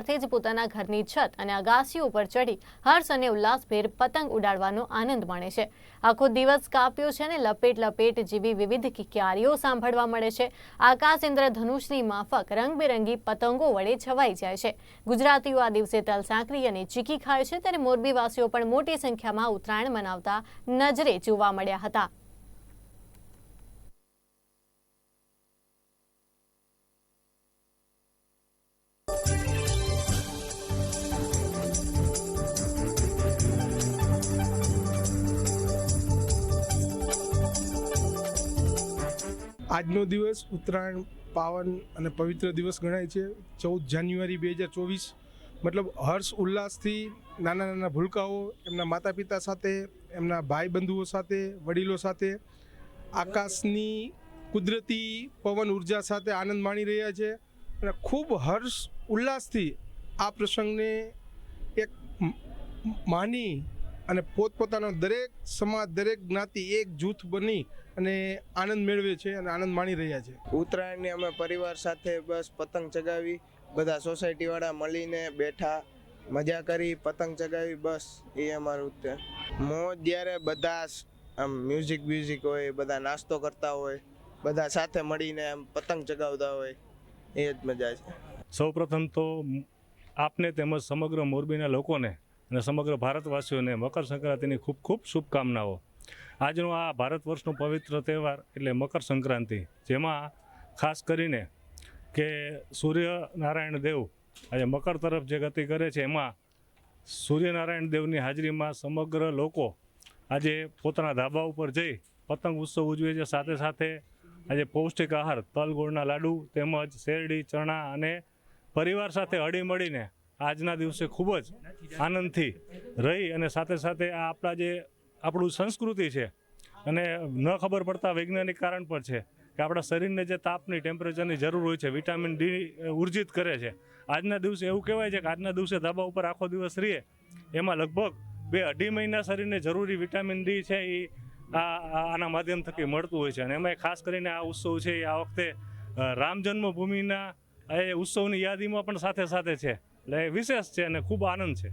સવારથી જ પોતાના ઘરની છત અને અગાસી ઉપર ચડી હર્ષ અને ઉલ્લાસભેર પતંગ ઉડાડવાનો આનંદ માણે છે. આખો દિવસ કાપ્યો છે અને લપેટ લપેટ જેવી વિવિધ કિકિયારીઓ સાંભળવા મળે છે. આકાશ ઇન્દ્રધનુષની માફક રંગબેરંગી પતંગો વડે છવાઈ જાય છે. ગુજરાતીઓ આ દિવસે તલ સાંકરી અને ચીકી ખાય છે. ત્યારે મોરબીવાસીઓ પણ મોટી સંખ્યામાં ઉત્તરાયણ મનાવતા નજરે જોવા મળ્યા હતા. આજનો દિવસ ઉત્તરાયણ, પાવન અને પવિત્ર દિવસ ગણાય છે. ચૌદ જાન્યુઆરી બે હજાર ચોવીસ, મતલબ હર્ષ ઉલ્લાસથી નાના નાના ભૂલકાઓ એમના માતા પિતા સાથે, એમના ભાઈ બંધુઓ સાથે, વડીલો સાથે, આકાશની કુદરતી પવન ઊર્જા સાથે આનંદ માણી રહ્યા છે અને ખૂબ હર્ષ ઉલ્લાસથી આ પ્રસંગને એક માની અને પોતપોતાનો દરેક સમાજ દરેક જ્ઞાતિ એક જૂથ બની અને આનંદ મેળવે છે અને આનંદ માણી રહ્યા છે. ઉત્તરાયણની અમે પરિવાર સાથે બસ પતંગ ચગાવી બધા સોસાયટીવાળા મળીને બેઠા મજા કરી પતંગ ચગાવી બસ એ અમારું ઉત્તરાયણ. મોજ જ્યારે બધા આમ મ્યુઝિક બ્યુઝિક હોય બધા નાસ્તો કરતા હોય બધા સાથે મળીને આમ પતંગ ચગાવતા હોય એ જ મજા છે. સૌપ્રથમ તો આપને તેમજ સમગ્ર મોરબીના લોકોને અને સમગ્ર ભારતવાસીઓને મકર સંક્રાંતિની ખૂબ ખૂબ શુભકામનાઓ. આજનો આ ભારત વર્ષનો પવિત્ર તહેવાર એટલે મકર સંક્રાંતિ, જેમાં ખાસ કરીને કે સૂર્યનારાયણ દેવ આજે મકર તરફ જે ગતિ કરે છે, એમાં સૂર્યનારાયણ દેવની હાજરીમાં સમગ્ર લોકો આજે પોતાના ધાબા ઉપર જઈ પતંગ ઉત્સવ ઉજવે છે. સાથે સાથે આજે પૌષ્ટિક આહાર તલ ગોળના લાડુ તેમજ શેરડી, ચણા અને પરિવાર સાથે હળી મળીને આજના દિવસે ખૂબ જ આનંદથી રહી અને સાથે સાથે આ આપણા જે આપણું સંસ્કૃતિ છે અને ન ખબર પડતા વૈજ્ઞાનિક કારણ પણ છે કે આપણા શરીરને જે તાપની ટેમ્પરેચરની જરૂર હોય છે વિટામિન ડી ઉર્જિત કરે છે. આજના દિવસે એવું કહેવાય છે કે આજના દિવસે ધાબા ઉપર આખો દિવસ રહીએ, એમાં લગભગ બે અઢી મહિના શરીરને જરૂરી વિટામિન ડી છે એ આ આના માધ્યમ થકી મળતું હોય છે. અને એમાં ખાસ કરીને આ ઉત્સવ છે એ આ વખતે રામ જન્મભૂમિના એ ઉત્સવની યાદીમાં પણ સાથે સાથે છે. એટલે વિશેષ છે અને ખૂબ આનંદ છે.